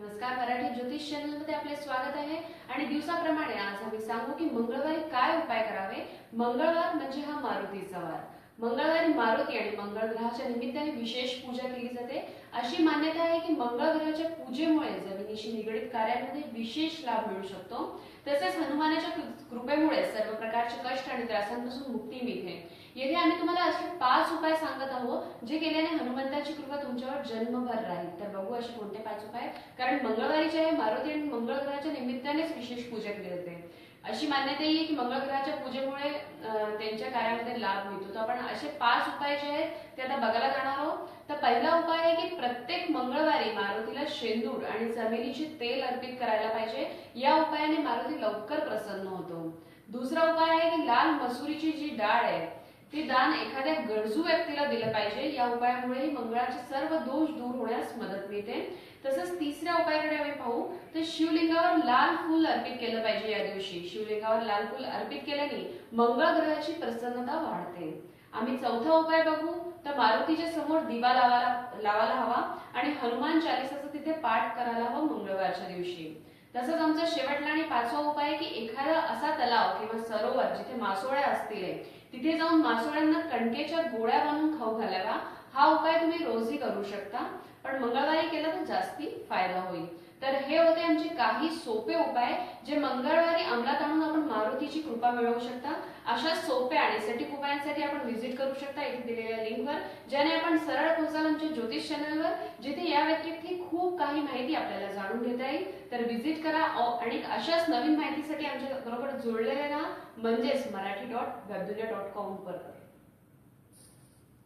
नमस्कार मराठी ज्योतिष चॅनलमध्ये आपले स्वागत आहे. आणि दिवसाप्रमाणे आज आम्ही सांगू की मंगळवारी काय उपाय करावे? मंगळवार म्हणजे हा मारुतीचा वार. मंगळवारी मारुती आणि मंगळ ग्रहाच्या निमित्ताने विशेष पूजा केली जाते. अशी मान्यता आहे की मंगळ ग्रहाच्या पूजेमुळे जमिनीशी निगडीत कार्यामध्ये विशेष लाभ मिळू शकतो. तसेच हनुमानाच्या कृपेमुळे सर्व प्रकारचे कष्ट आणि त्रासांपासून मुक्ती मिळते. येथे आम्ही तुम्हाला असे पाच उपाय सांगत आहोत जे केल्याने हनुमंताची कृपा तुमच्यावर जन्मभर राहील. तर बघू असे कोणते पाच उपाय. कारण मंगळवारी जे आहे मारुती आणि मंगळ ग्रहाच्या निमित्तानेच विशेष पूजा केली जाते अशी मान्यता येईल की मंगळ ग्रहाच्या पूजेमुळे त्यांच्या कार्यामध्ये लाभ मिळतो. तर आपण असे पाच उपाय जे आहेत ते आता बघायला जाणार आहोत. तर पहिला उपाय आहे की प्रत्येक मंगळवारी मारुतीला शेंदूर आणि जमिनीचे तेल अर्पित करायला पाहिजे. या उपायाने मारुती लवकर प्रसन्न होतो. दुसरा उपाय आहे की लाल मसुरीची जी डाळ आहे ते दान एखाद्या गरजू व्यक्तीला दिलं पाहिजे. या उपायामुळे मंगळाचे सर्व दोष दूर होण्यास मदत मिळते. तसंच तिसऱ्या उपायाकडे आम्ही पाहू. तर शिवलिंगावर लाल फूल अर्पित केलं पाहिजे या दिवशी. शिवलिंगावर लाल फूल अर्पित केल्याने मंगळ ग्रहाची प्रसन्नता वाढते. आम्ही चौथा उपाय बघू. तर मारुतीच्या समोर दिवा लावायला लावायला हवा आणि हनुमान चालिसाचा तिथे पाठ करायला हवा मंगळवारच्या दिवशी. तसंच आमचा शेवटला आणि पाचवा उपाय की एखादा असा तलाव किंवा सरोवर जिथे मासोळ्या असतील तिथे जाऊन मासोळ्यांना कणकेच्या गोळ्या बनवून खाऊ घालावा हा उपाय तुम्ही रोजही करू शकता. पण मंगळवारी केला तर जास्ती फायदा होईल. तर हे होते आमचे काही सोपे उपाय जे मंगळवारी अंमलात आणून आपण मारुतीची कृपा मिळवू शकता. अशा सोप्या आणि सटीक उपायांसाठी आपण व्हिजिट करू शकता इथे दिलेल्या लिंकवर ज्याने आपण सरळ पोहोचाल आमच्या ज्योतिष चॅनलवर जिथे या व्यतिरिक्त खूप काही माहिती आपल्याला जाणून घेता येईल. तर व्हिजिट करा आणि अशाच नवीन माहितीसाठी आमच्या बरोबर जोडलेले राहा. म्हणजेच Marathi dot Webdunia dot com वर.